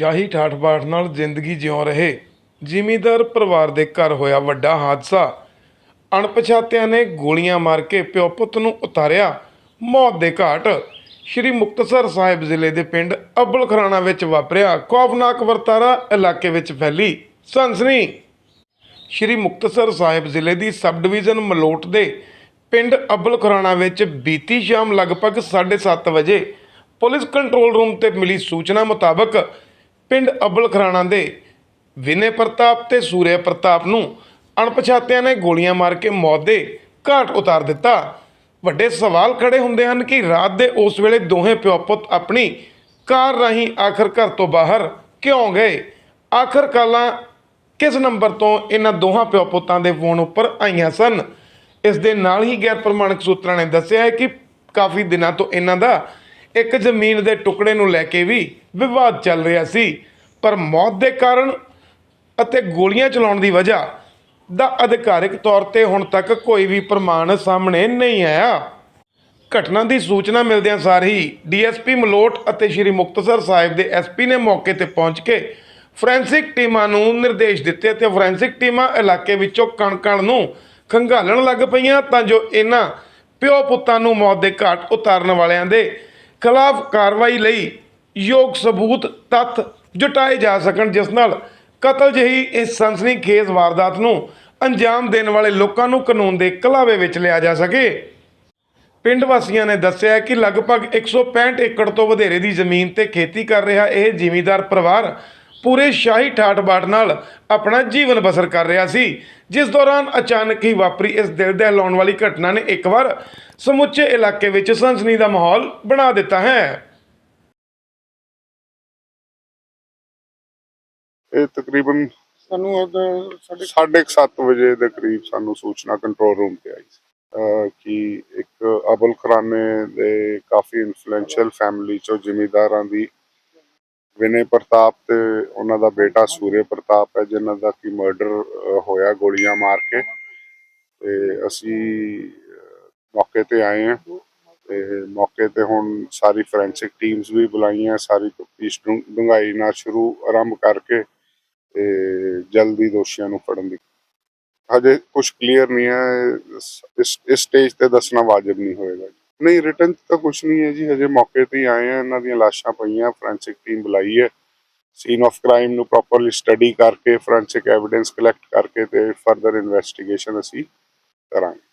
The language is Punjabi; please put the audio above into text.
ਸ਼ਾਹੀ ਠਾਠ-ਬਾਠ ਨਾਲ ਜ਼ਿੰਦਗੀ ਜਿਉਂ ਰਹੇ। ਜ਼ਿਮੀਂਦਾਰ ਪਰਿਵਾਰ ਦੇ ਘਰ ਹੋਇਆ ਵੱਡਾ ਹਾਦਸਾ। ਅਣਪਛਾਤਿਆਂ ਨੇ ਗੋਲੀਆਂ ਮਾਰ ਕੇ ਪਿਓ ਪੁੱਤ ਨੂੰ ਉਤਾਰਿਆ। ਮੌਤ ਦੇ ਘਾਟ। ਸ਼੍ਰੀ ਮੁਕਤਸਰ ਸਾਹਿਬ ਜ਼ਿਲ੍ਹੇ ਦੇ ਪਿੰਡ ਅੱਬਲ ਖਰਾਣਾ ਵਿੱਚ ਵਾਪਰਿਆ। ਖੌਫਨਾਕ ਵਰਤਾਰਾ ਇਲਾਕੇ ਵਿੱਚ ਫੈਲੀ ਸਨਸਨੀ। ਸ਼੍ਰੀ ਮੁਕਤਸਰ ਸਾਹਿਬ ਜ਼ਿਲ੍ਹੇ ਦੀ ਸਬ ਡਿਵੀਜ਼ਨ ਮਲੋਟ ਦੇ ਪਿੰਡ ਅਬਲ ਖਰਾਣਾ ਵਿੱਚ ਬੀਤੀ ਸ਼ਾਮ ਲਗਭਗ 7:30 ਵਜੇ ਪੁਲਿਸ ਕੰਟਰੋਲ ਰੂਮ ਤੇ ਮਿਲੀ ਸੂਚਨਾ ਮੁਤਾਬਕ ਪਿੰਡ ਅਬਲ ਖਰਾਣਾ ਦੇ ਵਿਨੇ ਪ੍ਰਤਾਪ ਤੇ ਸੂਰਿਆ ਪ੍ਰਤਾਪ ਨੂੰ ਅਣਪਛਾਤਿਆਂ ਨੇ ਗੋਲੀਆਂ ਮਾਰ ਕੇ ਮੌਤ ਦੇ ਘਾਟ ਉਤਾਰ ਦਿੱਤਾ। ਵੱਡੇ ਸਵਾਲ ਖੜੇ ਹੁੰਦੇ ਹਨ ਕਿ ਰਾਤ ਦੇ ਉਸ ਵੇਲੇ ਦੋਹੇ ਪਿਓ ਪੁੱਤ ਆਪਣੀ ਕਾਰ ਰਾਹੀਂ ਆਖਰ ਘਰ ਤੋਂ ਬਾਹਰ ਕਿਉਂ ਗਏ? ਆਖਰ ਕਾਲਾਂ ਕਿਸ ਨੰਬਰ ਤੋਂ ਇਹਨਾਂ ਦੋਹਾਂ ਪਿਓ ਪੁੱਤਾਂ ਦੇ ਫੋਨ ਉੱਪਰ ਆਈਆਂ ਸਨ? ਇਸ ਦੇ ਨਾਲ ਹੀ ਗੈਰ ਪ੍ਰਮਾਣਿਕ ਸੂਤਰਾਂ ਨੇ ਦੱਸਿਆ ਹੈ ਕਿ ਕਾਫੀ ਦਿਨਾਂ ਤੋਂ ਇਹਨਾਂ ਦਾ ਇੱਕ ਜ਼ਮੀਨ ਦੇ ਟੁਕੜੇ ਨੂੰ ਲੈ ਕੇ ਵੀ ਵਿਵਾਦ ਚੱਲ ਰਿਹਾ ਸੀ। ਪਰ ਮੌਤ ਦੇ ਕਾਰਨ ਅਤੇ ਗੋਲੀਆਂ ਚਲਾਉਣ ਦੀ ਵਜ੍ਹਾ ਦਾ ਅਧਿਕਾਰਿਕ ਤੌਰ ਤੇ ਹੁਣ ਤੱਕ ਕੋਈ ਵੀ ਪ੍ਰਮਾਣ ਸਾਹਮਣੇ ਨਹੀਂ ਆਇਆ। ਘਟਨਾ ਦੀ ਸੂਚਨਾ ਮਿਲਦਿਆਂ ਸਾਰ ਹੀ ਡੀਐਸਪੀ ਮਲੋਟ ਅਤੇ ਸ਼੍ਰੀ ਮੁਕਤਸਰ ਸਾਹਿਬ ਦੇ ਐਸਪੀ ਨੇ ਮੌਕੇ ਤੇ ਪਹੁੰਚ ਕੇ ਫੋਰੈਂਸਿਕ ਟੀਮਾਂ ਨੂੰ ਨਿਰਦੇਸ਼ ਦਿੱਤੇ ਤੇ ਫੋਰੈਂਸਿਕ ਟੀਮਾਂ ਇਲਾਕੇ ਵਿੱਚੋਂ ਕਣਕਣ ਨੂੰ ਖੰਗਾਲਣ ਲੱਗ ਪਈਆਂ ਤਾਂ ਜੋ ਇਹਨਾਂ ਪਿਓ ਪੁੱਤਾਂ ਨੂੰ ਮੌਤ ਦੇ ਘਾਟ ਉਤਾਰਨ ਵਾਲਿਆਂ ਦੇ ਖਿਲਾਫ ਕਾਰਵਾਈ ਲਈ ਯੋਗ ਸਬੂਤ ਤੱਥ ਜੁਟਾਏ ਜਾ ਸਕਣ, ਜਿਸ ਨਾਲ ਕਤਲ ਜਿਹੀ ਇਸ ਸਨਸਨੀਖੇਜ਼ ਵਾਰਦਾਤ ਨੂੰ ਅੰਜਾਮ ਦੇਣ ਵਾਲੇ ਲੋਕਾਂ ਨੂੰ ਕਾਨੂੰਨ ਦੇ ਕਲਾਵੇ ਵਿੱਚ ਲਿਆ ਜਾ ਸਕੇ। ਪਿੰਡ ਵਾਸੀਆਂ ਨੇ ਦੱਸਿਆ ਕਿ ਲਗਭਗ 165 ਏਕੜ ਤੋਂ ਵਧੇਰੇ ਦੀ ਜ਼ਮੀਨ ਤੇ ਖੇਤੀ ਕਰ ਰਿਹਾ ਇਹ ਜ਼ਿਮੀਂਦਾਰ ਪਰਿਵਾਰ ਪੂਰੇ ਸ਼ਾਹੀ ਠਾਠ-ਬਾਠ ਨਾਲ ਆਪਣਾ ਜੀਵਨ ਬਸਰ ਕਰ ਰਿਹਾ ਸੀ, ਜਿਸ ਦੌਰਾਨ ਅਚਾਨਕ ਹੀ ਵਾਪਰੀ ਇਸ ਦਿਲ ਦਹਿਲਾਉਣ ਵਾਲੀ ਘਟਨਾ ਨੇ ਇੱਕ ਵਾਰ ਸਮੁੱਚੇ ਇਲਾਕੇ ਵਿੱਚ ਸਨਸਨੀ ਦਾ ਮਾਹੌਲ ਬਣਾ ਦਿੱਤਾ ਹੈ। ਇਹ ਤਕਰੀਬਨ ਸਾਨੂੰ ਸਾਡੇ 7:30 ਵਜੇ ਦੇ ਕਰੀਬ ਸਾਨੂੰ ਸੂਚਨਾ ਕੰਟਰੋਲ ਰੂਮ ਤੇ ਆਈ ਸੀ। ਕਿ ਇੱਕ ਅਬੁਲ ਖਰਾਨੇ ਦੇ ਕਾਫੀ ਇਨਫਲੂਐਂਸ਼ੀਅਲ ਫੈਮਿਲੀ ਚੋਂ ਜ਼ਿਮੀਂਦਾਰਾਂ ਦੀ ਵਿਨੇ ਪ੍ਰਤਾਪ ਤੇ ਉਹਨਾਂ ਦਾ ਬੇਟਾ ਸੂਰੇ ਪ੍ਰਤਾਪ ਹੈ ਜਿਨ੍ਹਾਂ ਦਾ ਕੀ ਮਰਡਰ ਹੋਇਆ ਗੋਲੀਆਂ ਮਾਰ ਕੇ। ਤੇ ਅਸੀਂ ਮੌਕੇ ਤੇ ਆਏ ਹਾਂ। ਤੇ ਮੌਕੇ ਤੇ ਹੁਣ ਸਾਰੀ ਫੋਰੈਂਸਿਕ ਟੀਮਸ ਵੀ ਬੁਲਾਈਆਂ ਸਾਰੀ ਤਫਤੀਸ਼ ਡੂੰਘਾਈ ਨਾਲ ਸ਼ੁਰੂ ਆਰੰਭ ਕਰਕੇ ਤੇ ਜਲਦੀ ਦੋਸ਼ੀਆਂ ਨੂੰ ਫੜਨ ਦੀ। ਹਜੇ ਕੁਝ ਕਲੀਅਰ ਨਹੀਂ ਹੈ, ਇਸ ਇਸ ਸਟੇਜ ਤੇ ਦੱਸਣਾ ਵਾਜਬ ਨਹੀਂ ਹੋਏਗਾ। ਨਹੀਂ ਰਿਟਰਨ ਤਾਂ ਕੁਝ ਨਹੀਂ ਹੈ ਜੀ, ਹਜੇ ਮੌਕੇ ਤੇ ਹੀ ਆਏ ਆ ਇਹਨਾਂ ਦੀਆਂ ਲਾਸ਼ਾਂ ਪਈਆਂ ਫੋਰੈਂਸਿਕ ਟੀਮ ਬੁਲਾਈ ਹੈ। ਸੀਨ ਆਫ ਕ੍ਰਾਈਮ ਨੂੰ ਪ੍ਰੋਪਰਲੀ ਸਟੱਡੀ ਕਰਕੇ ਫੋਰੈਂਸਿਕ ਐਵੀਡੈਂਸ ਕਲੈਕਟ ਕਰਕੇ ਤੇ ਫਰਦਰ ਇਨਵੈਸਟੀਗੇਸ਼ਨ ਅਸੀਂ ਕਰਾਂਗੇ।